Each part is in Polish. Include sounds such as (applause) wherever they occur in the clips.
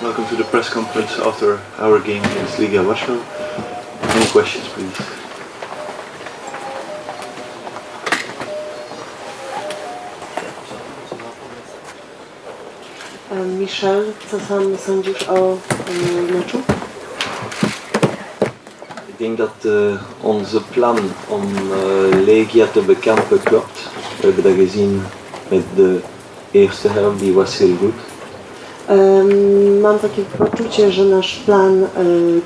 Welcome to the press conference after our game against Liga Warsaw. Any questions, please? E, Michel, co sam sądzisz o e, meczu? Ik denk dat eh, onze plan om eh, Legia te bekampen klopt. We hebben dat gezien met de eerste helft, die was heel goed. Mam takie poczucie, że nasz plan e,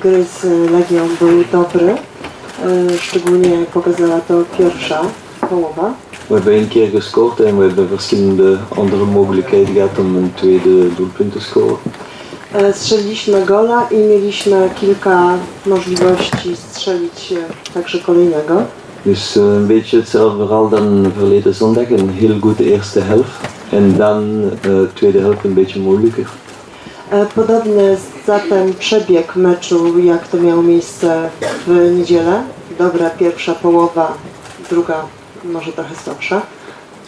gry z Legią był dobry. E, Szczególnie jak pokazała to pierwsza połowa. We hebben één keer gescoord en we hebben verschillende andere mogelijkheden gehad om een tweede doelpunt te scoren. E, Strzeliliśmy gola i mieliśmy kilka możliwości strzelić także kolejnego. Dus een beetje hetzelfde verhaal dan verleden zondag. Een heel goede eerste helft. En dan uh, tweede helft een beetje moeilijker. E, Podobny zatem przebieg meczu, jak to miało miejsce w niedzielę. Dobra pierwsza połowa, druga może trochę słabsza.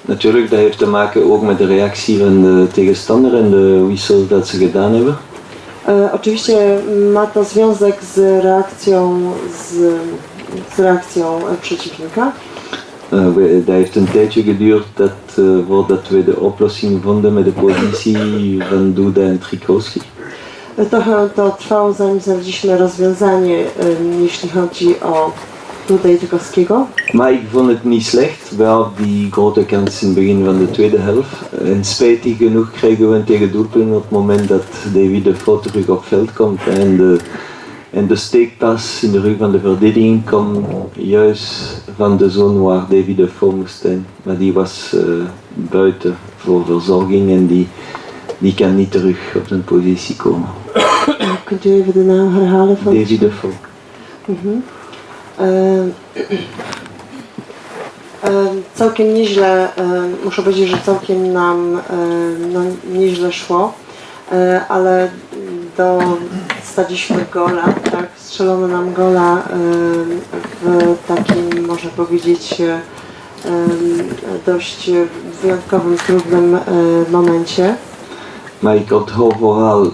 Natuurlijk, dat heeft te maken ook met de reactie van de tegenstander en de wissels dat ze gedaan hebben. E, Oczywiście ma to związek z reakcją, z, z reakcją e, przeciwnika. Eh, we- dat heeft een tijdje geduurd dat, eh, voordat we de oplossing vonden met de positie van Duda en Trikowski. Trochę to trwało, zanim znaleźliśmy rozwiązanie, jeśli chodzi o tutaj Tykowskiego. Maar ik vond het niet slecht. We hadden die grote kans in het begin van de tweede helft. En spijtig genoeg krijgen we een tegen doelpunt op het moment dat David de Vos terug op veld komt. En de, en de steekpas in de rug van de verdediging komt juist van de zone waar David de zijn. Maar die was eh, buiten voor verzorging en die, die kan niet terug op zijn positie komen. (coughs) Kunt u even de naam herhalen van David de Vos. Mhm. E, e, Całkiem nieźle, e, muszę powiedzieć, że całkiem nam no, nieźle szło, ale dostaliśmy gola, tak, strzelono nam gola w takim, można powiedzieć, dość wyjątkowym, trudnym e, momencie. Maar ik had vooral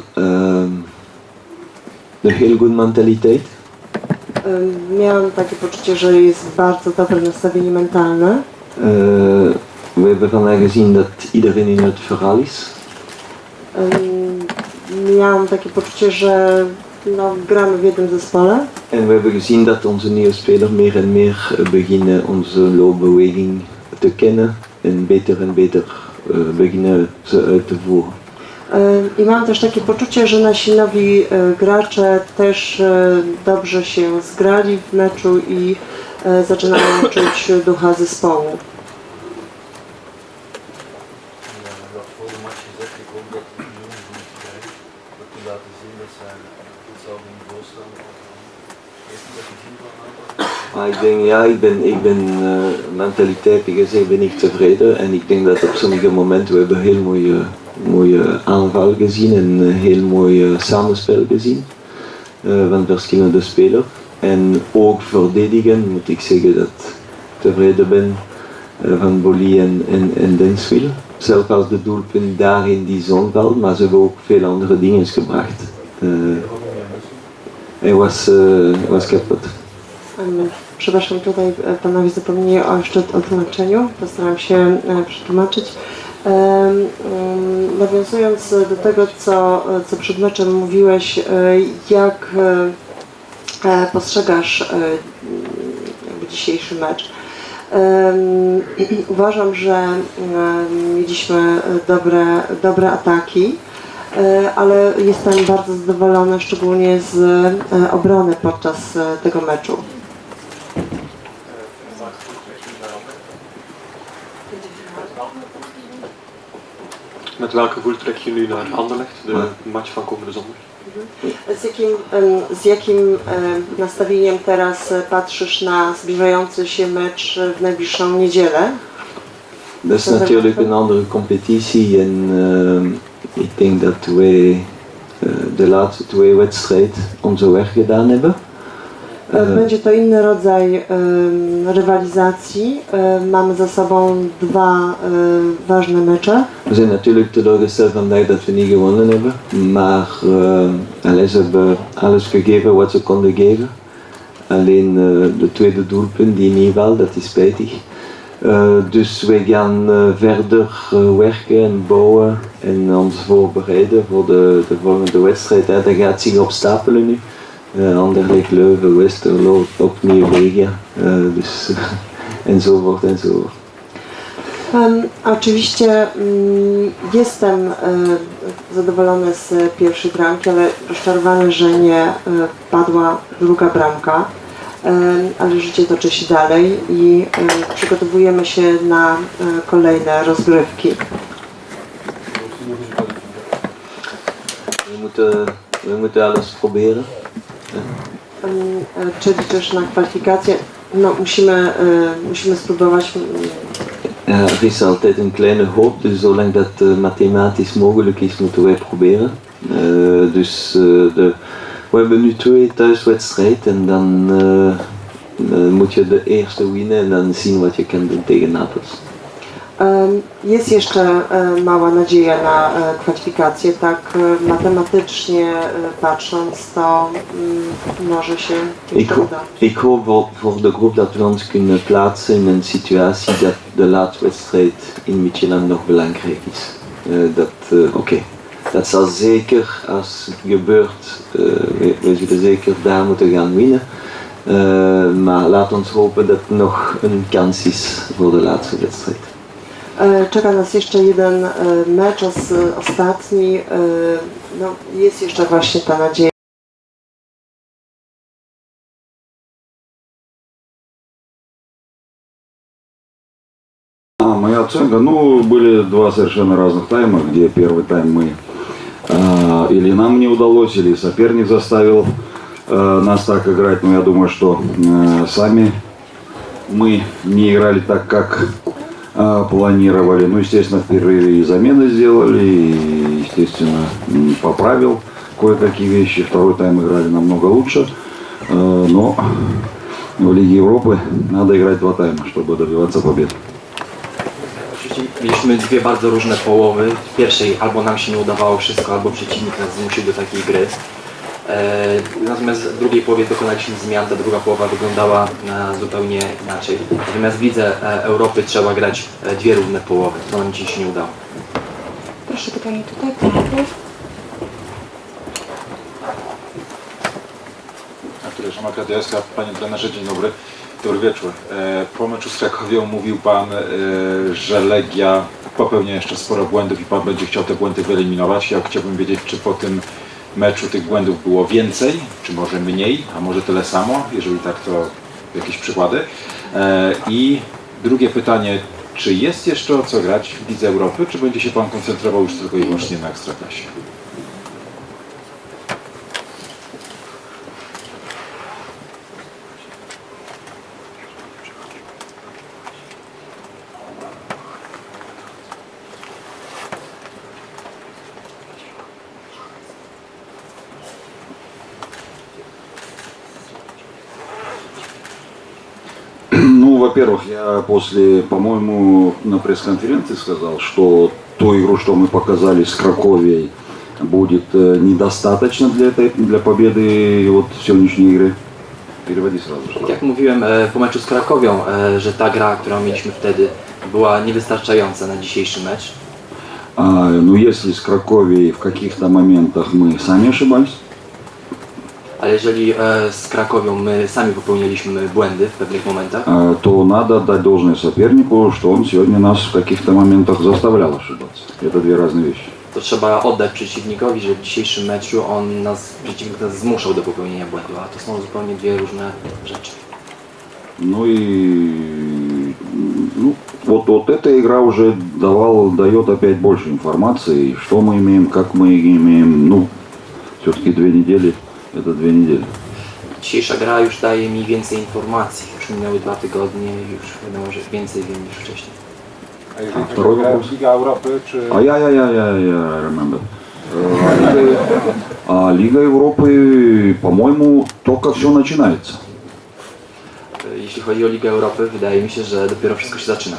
een heel goede mentaliteit. Miałam takie poczucie, że jest bardzo dobre nastawienie mentalne. We hebben vandaag gezien dat iedereen in het verhaal is. Miałam takie poczucie, że no, gramy w jednym zespole En we hebben gezien dat onze nieuwe spelers meer en meer eh, beginnen onze loopbeweging te kennen en beter en beter eh, beginnen ze uit te voeren. Ym, i mam też takie poczucie, że nasi nowi e, gracze też e, dobrze się zgrali w meczu i e, zaczynają czuć ducha zespołu. Denk, ja, ik ben, ik ben eh, mentaliteit gezegd ben ik tevreden. En ik denk dat op sommige momenten we hebben heel mooie, mooie aanval gezien en een heel mooi eh, samenspel gezien eh, van verschillende spelers. En ook verdedigen moet ik zeggen dat ik tevreden ben eh, van Bolly en, en, en Denswil. Zelfs als de doelpunt daar in die zone valt, maar ze hebben ook veel andere dingen gebracht. Eh, hij was, eh, was kapot. Przepraszam, tutaj e, panowie zapomnieli o jeszcze o tłumaczeniu. Postaram się e, przetłumaczyć. Nawiązując do tego, co, co przed meczem mówiłeś, e, jak postrzegasz dzisiejszy mecz? (clears throat) Uważam, że mieliśmy dobre, dobre ataki, ale jestem bardzo zadowolona szczególnie z obrony podczas tego meczu. Met welk gevoel trek je nu naar Anderlecht, de match van komende zondag? Z jakim, em, z jakim em, nastawieniem teraz e, patrzysz na zbliżający się mecz e, w najbliższą niedzielę? Dat is natuurlijk een andere competitie en eh, ik denk dat wij eh, de laatste twee wedstrijden onze weg gedaan hebben. E, Będzie to inny rodzaj rywalizacji. E, Mamy za sobą dwa e, ważne mecze. We zijn natuurlijk teleurgesteld vandaag dat we niet gewonnen hebben. Maar allee, ze hebben alles gegeven wat ze konden geven. Alleen eh, de tweede doelpunt die niet wel, dat is spijtig. Eh, dus wij gaan eh, verder eh, werken en bouwen en ons voorbereiden voor de, de volgende wedstrijd. Hè. Dat gaat zich opstapelen nu. Uh, Anderlecht, Leuven, Westerlo, opnieuw Legia. Eh, dus, (laughs) enzovoort enzovoort. Oczywiście mm, jestem e, zadowolony z pierwszej bramki, ale rozczarowany, że nie padła druga bramka. Ale życie toczy się dalej i przygotowujemy się na kolejne rozgrywki. We moeten, we moeten alles proberen. E, Czy liczysz na kwalifikacje? No, musimy, e, musimy spróbować. er is altijd een kleine hoop, dus zolang dat eh, mathematisch mogelijk is, moeten wij proberen. Eh, dus eh, de, we hebben nu twee thuiswedstrijden en dan eh, moet je de eerste winnen en dan zien wat je kan doen tegen Napels. Jest jeszcze e, mała nadzieja na e, kwalifikacje, tak e, matematycznie patrząc, to mm, może się Ik, uda. ik hoop voor, de groep dat we ons kunnen plaatsen in een situatie dat de laatste wedstrijd in Michelin nog belangrijk is. Eh, dat, eh, Oké, dat zal zeker als het gebeurt, eh, we, we zullen zeker daar moeten gaan winnen. Maar laat ons hopen dat er nog een kans is voor de laatste wedstrijd. E, Czeka nas jeszcze jeden e, mecz, os, ostatni. e, No, jest jeszcze właśnie ta nadzieja. Моя оценка, ну, были два совершенно разных тайма, где первый тайм мы а, или нам не удалось, или соперник заставил а, нас так играть, но я думаю, что а, сами мы не играли так, как планировали. Ну, естественно, в перерыве и замены сделали, и, естественно, поправил кое-какие вещи. Второй тайм играли намного лучше, а, но в Лиге Европы надо играть два тайма, чтобы добиваться побед. Mieliśmy dwie bardzo różne połowy. W pierwszej albo nam się nie udawało wszystko, albo przeciwnik nas zmusił do takiej gry. E, natomiast w drugiej połowie dokonaliśmy zmian, ta druga połowa wyglądała e, zupełnie inaczej. Natomiast w Lidze Europy trzeba grać e, dwie równe połowy. To nam dziś się nie udało. Proszę pytanie tutaj. Artur Szamaka, Panie trenerze, dzień dobry. Dobry wieczór. Po meczu z Krakowią mówił Pan, że Legia popełnia jeszcze sporo błędów i Pan będzie chciał te błędy wyeliminować. Ja chciałbym wiedzieć, czy po tym meczu tych błędów było więcej, czy może mniej, a może tyle samo, jeżeli tak to jakieś przykłady. E, I drugie pytanie, czy jest jeszcze o co grać w Lidze Europy, czy będzie się Pan koncentrował już tylko i wyłącznie na Ekstraklasie? Во-первых, я после, по-моему, на пресс-конференции сказал, что ту игру, что мы показали с Краковией, будет э, недостаточно для, этой, для победы вот сегодняшней игры. Переводи сразу. Tak jak mówiłem e, po meczu z Krakowią, e, że ta gra, którą mieliśmy wtedy, była niewystarczająca na dzisiejszy mecz. А, ну, если с Краковией в каких-то моментах мы сами ошибались, Ale jeżeli e, z Krakowią my sami popełniliśmy błędy w pewnych momentach, а, то надо отдать должное сопернику, что он сегодня нас в каких-то моментах заставлял ошибаться. Это две разные вещи. to trzeba oddać przeciwnikowi, że w dzisiejszym meczu on nas, przeciwnik nas zmuszał do popełnienia błędu, a to są zupełnie dwie różne rzeczy. Ну и ну, вот, вот эта игра уже давал, дает опять больше информации, что мы имеем, как мы имеем. Ну, все-таки две недели, это две недели. Dzisiejsza gra już daje mi więcej informacji. Już minęły dwa tygodnie i już wiadomo, że więcej wiem niż wcześniej. A jeżeli A wtorой вопрос? Liga Europy, czy... А я, я, я, я, я, remember. Э, А Лига, а Лига Европы, по-моему, только все начинается. E, Jeśli chodzi o Ligę Europy, wydaje mi się, że dopiero wszystko się zaczyna.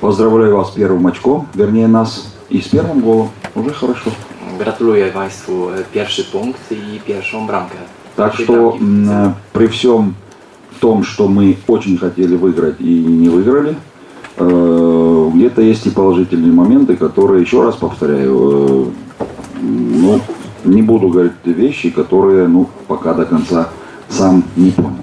Поздравляю вас с первым очком, вернее нас, и с первым голом. Уже хорошо. Gratuluję Państwu e, pierwszy punkt i pierwszą bramkę. Так что при всем том, что мы очень хотели выиграть и не выиграли, где-то есть и положительные моменты, которые, еще раз повторяю, э, ну, не буду говорить вещи, которые, ну, пока до конца сам не понял.